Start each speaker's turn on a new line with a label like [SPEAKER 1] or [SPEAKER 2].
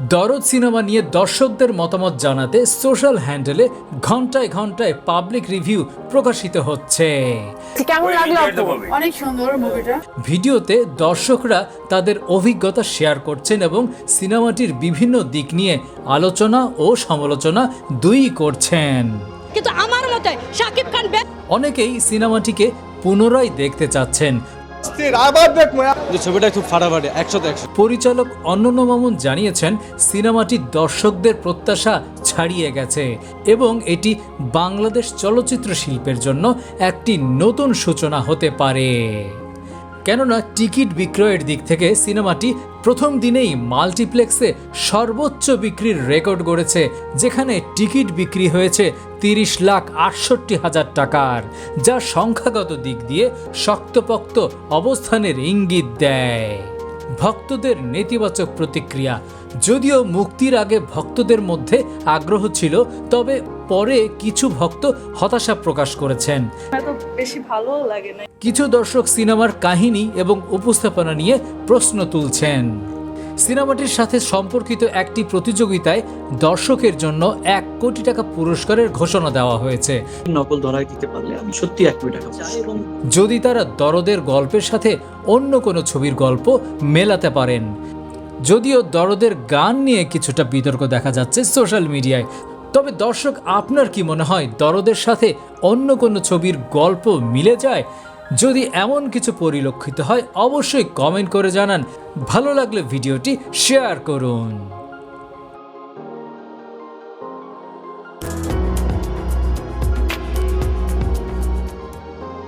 [SPEAKER 1] দরদ সিনেমা নিয়ে দর্শকদের মতামত জানাতে সোশ্যাল হ্যান্ডেলে ঘন্টায় ঘন্টায় পাবলিক রিভিউ প্রকাশিত হচ্ছে।
[SPEAKER 2] কেমন লাগল
[SPEAKER 3] অনেক সুন্দর মুভিটা
[SPEAKER 1] ভিডিওতে দর্শকরা তাদের অভিজ্ঞতা শেয়ার করছেন এবং সিনেমাটির বিভিন্ন দিক নিয়ে আলোচনা ও সমালোচনা দুই করছেন।
[SPEAKER 4] কিন্তু আমার মতে শাকিব খান
[SPEAKER 1] অনেকেই সিনেমাটিকে পুনরায় দেখতে চাচ্ছেন।
[SPEAKER 5] ছবিটা খুব ফাটাফাটি একশো একশো।
[SPEAKER 1] পরিচালক অনন্য মামুন জানিয়েছেন সিনেমাটি দর্শকদের প্রত্যাশা ছাড়িয়ে গেছে এবং এটি বাংলাদেশ চলচ্চিত্র শিল্পের জন্য একটি নতুন সূচনা হতে পারে। কেননা টিকিট বিক্রয়ের দিক থেকে সিনেমাটি প্রথম দিনেই মাল্টিপ্লেক্সে সর্বোচ্চ বিক্রির রেকর্ড গড়েছে, যেখানে টিকিট বিক্রি হয়েছে তিরিশ লাখ আটষট্টি হাজার টাকার, যা সংখ্যাগত দিক দিয়ে শক্তপোক্ত অবস্থানের ইঙ্গিত দেয়। ভক্তদের নেতিবাচক প্রতিক্রিয়া। যদিও মুক্তির আগে ভক্তদের মধ্যে আগ্রহ ছিল তবে পরে কিছু ভক্ত হতাশা প্রকাশ করেছেন।
[SPEAKER 3] বেশি ভালো লাগে না।
[SPEAKER 1] কিছু দর্শক সিনেমার কাহিনী এবং উপস্থাপনা নিয়ে প্রশ্ন তুলছেন। সিনেমাটির সাথে সম্পর্কিত একটি প্রতিযোগিতায় দর্শকের জন্য এক কোটি টাকা পুরস্কারের ঘোষণা দেওয়া হয়েছে।
[SPEAKER 6] নকল ধরায় দিতে পারলে আমি সত্যি এক কোটি টাকা
[SPEAKER 1] যদি তারা দরদের গল্পের সাথে অন্য কোনো ছবির গল্প মেলাতে পারেন। যদিও দরদের গান নিয়ে কিছুটা বিতর্ক দেখা যাচ্ছে সোশ্যাল মিডিয়ায় তবে দর্শক আপনার কি মনে হয় দরদের সাথে অন্য কোনো ছবির গল্প মিলে যায়? যদি এমন কিছু পরিলক্ষিত হয় অবশ্যই কমেন্ট করে জানান। ভালো লাগলে ভিডিওটি শেয়ার করুন।